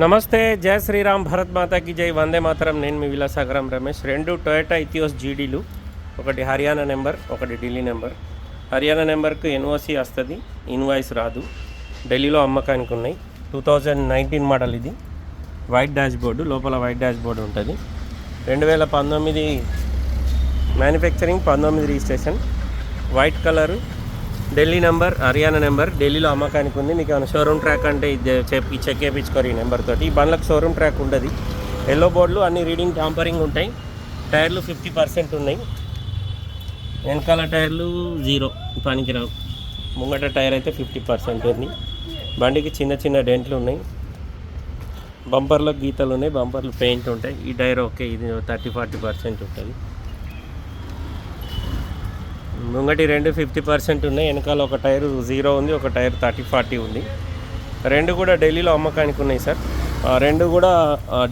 నమస్తే జయ శ్రీరామ్ భరత్ మాతాకి జై వందే మాతరం. నేను మీ విలాసాగరం రమేష్. రెండు టొయోటా ఇథియోస్ జీడీలు ఒకటి హర్యానా నెంబర్ ఒకటి ఢిల్లీ నెంబర్. హర్యానా నెంబర్కు ఎన్ఓసి వస్తుంది ఇన్వాయిస్ రాదు. ఢిల్లీలో అమ్మకానికి ఉన్నాయి టూ థౌజండ్ నైన్టీన్ మోడల్ ఇది. వైట్ డాష్ బోర్డు లోపల వైట్ డాష్ బోర్డు ఉంటుంది. రెండు వేల పంతొమ్మిది మ్యానుఫ్యాక్చరింగ్ పంతొమ్మిది registration. White colour Delhi number Haryana number ఢిల్లీలో అమ్మకానికి ఉంది. మీకు ఏమైనా షోరూమ్ ట్రాక్ అంటే ఇది చెప్పి చెక్ చేయించుకోరు ఈ నెంబర్ తోటి. ఈ బండ్లకు షోరూమ్ ట్రాక్ ఉండదు. ఎల్లో బోర్డులు అన్ని రీడింగ్ టాంపరింగ్ ఉంటాయి. టైర్లు ఫిఫ్టీ పర్సెంట్ ఉన్నాయి. వెనకాల టైర్లు జీరో పనికిరావు ముంగట టైర్ అయితే ఫిఫ్టీ పర్సెంట్ ఉంది. బండికి చిన్న చిన్న డెంట్లు ఉన్నాయి. బంపర్లకు గీతలు ఉన్నాయి. బంపర్లు పెయింట్ ఉంటాయి. ఈ టైర్ ఓకే. ఇది థర్టీ ఫార్టీ పర్సెంట్ ఉంటుంది. ముంగటి రెండు ఫిఫ్టీ పర్సెంట్ ఉన్నాయి వెనకాల ఒక టైర్ జీరో ఉంది ఒక టైర్ థర్టీ ఫార్టీ ఉంది. రెండు కూడా ఢిల్లీలో అమ్మకానికి ఉన్నాయి సార్. రెండు కూడా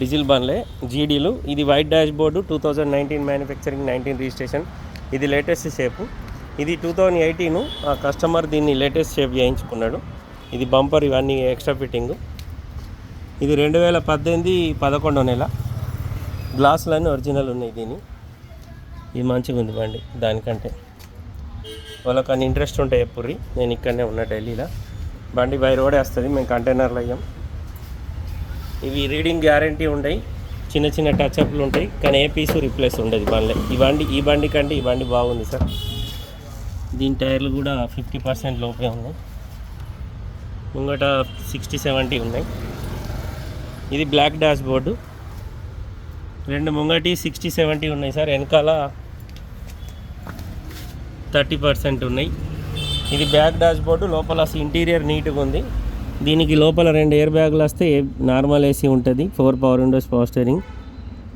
డీజిల్ బండ్లే జీడీలు. ఇది white dashboard two thousand nineteen manufacturing nineteen registration. ఇది లేటెస్ట్ షేపు. ఇది టూ థౌజండ్ ఎయిటీన్ ఆ కస్టమర్ దీన్ని లేటెస్ట్ షేప్ చేయించుకున్నాడు. ఇది బంపర్ ఇవన్నీ ఎక్స్ట్రా ఫిట్టింగ్. ఇది రెండు వేల పద్దెనిమిది పదకొండో నెల. గ్లాసులన్నీ ఒరిజినల్ ఉన్నాయి దీని. ఇది మంచిగా ఉంది బండి దానికంటే. వాళ్ళకి అన్ని ఇంట్రెస్ట్ ఉంటాయి ఎప్పుడు నేను ఇక్కడనే ఉన్నా ఢిల్లీలో. బండి బై రోడే వస్తుంది మేము కంటైనర్లు అయ్యాం. ఇవి రీడింగ్ గ్యారంటీ ఉండయి చిన్న చిన్న టచ్అప్లు ఉంటాయి కానీ ఏ పీసు రిప్లేస్ ఉండదు బండ్లే. ఈ బండి ఈ బండి కంటే ఈ బండి బాగుంది సార్. దీని టైర్లు కూడా ఫిఫ్టీ పర్సెంట్ లోపే ఉన్నాయి. ముంగట సిక్స్టీ సెవెంటీ ఉన్నాయి. ఇది బ్లాక్ డాష్ బోర్డు రెండు ముంగటి సిక్స్టీ సెవెంటీ ఉన్నాయి సార్. వెనకాల థర్టీ పర్సెంట్ ఉన్నాయి. ఇది బ్యాక్ డాష్ బోర్డు లోపల ఇంటీరియర్ నీట్గా ఉంది. దీనికి లోపల రెండు ఎయిర్ బ్యాగులు వస్తే నార్మల్ ఏసీ ఉంటుంది four power windows power steering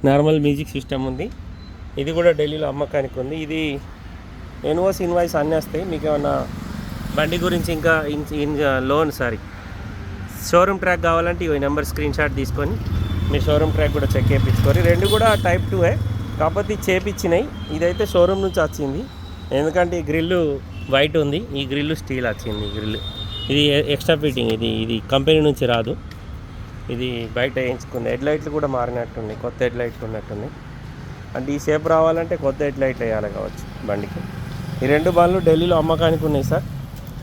normal music system ఉంది. ఇది కూడా ఢిల్లీలో అమ్మకానికి ఉంది. ఇది ఎన్ఓస్ ఇన్వాయిస్ అన్నీ వస్తాయి. మీకు ఏమన్నా బండి గురించి ఇంకా in- loan sorry showroom track కావాలంటే ఈ నెంబర్ స్క్రీన్ షాట్ తీసుకొని మీ షోరూమ్ ట్రాక్ కూడా చెక్ చేయించుకొని. రెండు కూడా టైప్ టూఏ కాకపోతే ఇది చేపించినాయి. ఇదైతే షోరూమ్ నుంచి వచ్చింది. ఎందుకంటే ఈ గ్రిల్లు వైట్ ఉంది ఈ గ్రిల్లు స్టీల్ వచ్చింది ఈ గ్రిల్ ఇది ఎక్స్ట్రా ఫిట్టింగ్ ఇది ఇది కంపెనీ నుంచి రాదు. ఇది బయట వేయించుకుంది హెడ్ లైట్లు కూడా మారినట్టున్నాయి కొత్త హెడ్ లైట్లు ఉన్నట్టున్నాయి. అంటే ఈ షేప్ రావాలంటే కొత్త హెడ్ లైట్లు వేయాలి కావచ్చు బండికి. ఈ రెండు బండ్లు ఢిల్లీలో అమ్మకానికి ఉన్నాయి సార్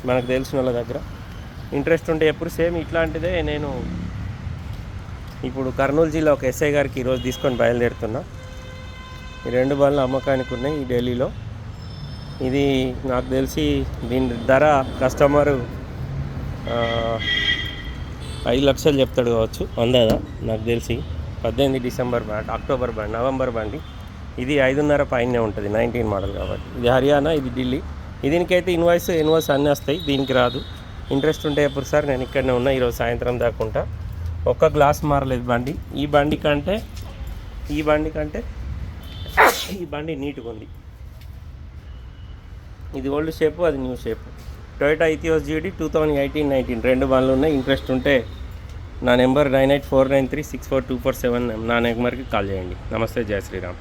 మనకు తెలిసిన వాళ్ళ దగ్గర. ఇంట్రెస్ట్ ఉంటే ఎప్పుడు సేమ్ ఇట్లాంటిదే నేను ఇప్పుడు కర్నూలు జిల్లా ఒక ఎస్ఐ గారికి ఈరోజు తీసుకొని బయలుదేరుతున్నా. ఈ రెండు బండ్లు అమ్మకానికి ఉన్నాయి ఈ ఢిల్లీలో. ఇది నాకు తెలిసి దీని ధర కస్టమరు ఐదు లక్షలు చెప్తాడు కావచ్చు. అందాదా నాకు తెలిసి. పద్దెనిమిది December band October band November బండి ఇది ఐదున్నర పైనే ఉంటుంది నైన్టీన్ మోడల్ కాబట్టి. ఇది హర్యానా ఇది ఢిల్లీ. దీనికైతే ఇన్వాయిస్ ఇన్వాయిస్ అన్నీ వస్తాయి దీనికి రాదు. ఇంట్రెస్ట్ ఉంటే ఎప్పుడు సార్ నేను ఇక్కడనే ఉన్నా ఈరోజు సాయంత్రం దాకుంటా ఒక్క గ్లాస్ మారలేదు బండి. ఈ బండి కంటే ఈ బండి కంటే ఈ బండి నీట్గా ఉంది ఇది ఓల్డ్ షేప్ అది new shape. Toyota Etios GD two thousand eighteen nineteen రెండు బండ్లు ఉన్నాయి. ఇంట్రెస్ట్ ఉంటే నా number nine eight four nine three six four two four seven. నా నెంబర్కి కాల్ చేయండి. నమస్తే జయ శ్రీరామ్.